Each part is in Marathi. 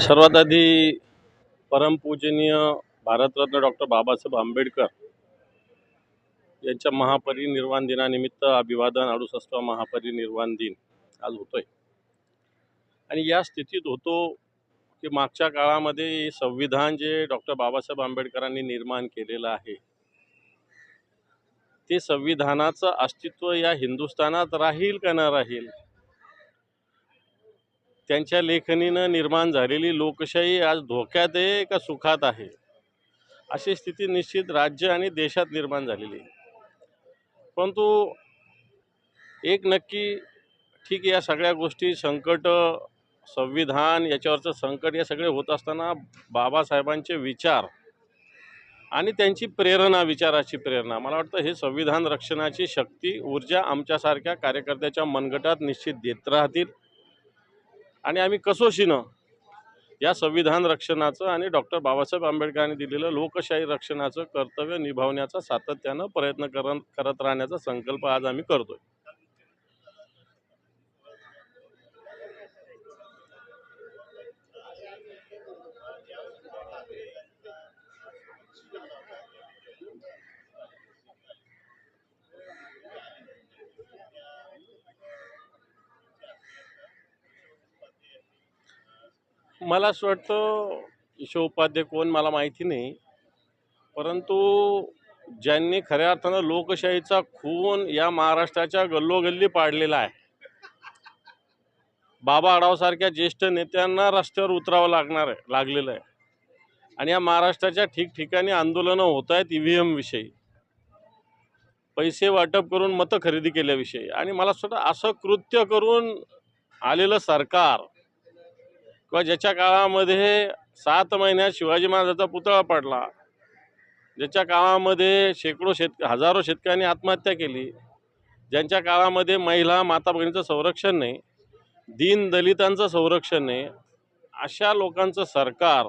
सर्वात आधी परमपूजनीय भारतरत्न डॉक्टर बाबासाहेब आंबेडकर यांच्या महापरिनिर्वाण दिनानिमित्त अभिवादन अडुसष्टवा महापरिनिर्वाण दिन आज होतोय. आणि या स्थितीत होतो की मागच्या काळामध्ये संविधान जे डॉक्टर बाबासाहेब आंबेडकरांनी निर्माण केलेलं आहे ते संविधानाचं अस्तित्व या हिंदुस्थानात राहील का न राहील? त्यांच्या लेखणीनं निर्माण झालेली लोकशाही आज धोक्यात आहे का सुखात आहे? अशी स्थिती निश्चित राज्य आणि देशात निर्माण झालेली आहे. परंतु एक नक्की ठीक या सगळ्या गोष्टी संकट संविधान याच्यावरचं संकट हे सगळे होत असताना बाबासाहेबांचे विचार आणि त्यांची प्रेरणा विचाराची प्रेरणा मला वाटतं हे संविधान रक्षणाची शक्ती ऊर्जा आमच्यासारख्या कार्यकर्त्याच्या मनगटात निश्चित देत राहतील. आणि आम्ही कसोशीनं या संविधान रक्षणाचं आणि डॉक्टर बाबासाहेब आंबेडकरांनी दिलेलं लोकशाही रक्षणाचं कर्तव्य निभावण्याचा सातत्यानं प्रयत्न करत करत राहण्याचा संकल्प आज आम्ही करतोय. मला असं वाटतं ईशोपाध्याय कोण मला माहिती नाही. परंतु ज्यांनी खऱ्या अर्थानं लोकशाहीचा खून या महाराष्ट्राच्या गल्लोगल्ली पाडलेला आहे. बाबा आढावसारख्या ज्येष्ठ नेत्यांना रस्त्यावर उतरावं लागणार आहे लागलेलं आहे. आणि या महाराष्ट्राच्या ठिकठिकाणी आंदोलनं होत आहेत ई व्ही एमविषयी पैसे वाटप करून मतं खरेदी केल्याविषयी. आणि मला सुद्धा असं कृत्य करून आलेलं सरकार किंवा ज्याच्या काळामध्ये सात महिन्यात शिवाजी महाराजाचा पुतळा पडला ज्याच्या काळामध्ये शेकडो शेतक हजारो शेतकऱ्यांनी आत्महत्या केली ज्यांच्या काळामध्ये महिला माता भगिनीचं संरक्षण नाही दीन दलितांचं संरक्षण नाही अशा लोकांचं सरकार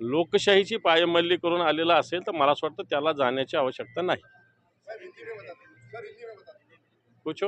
लोकशाहीची पायमल्ली करून आलेलं असेल तर मला असं वाटतं त्याला जाण्याची आवश्यकता नाही. कुछ हो?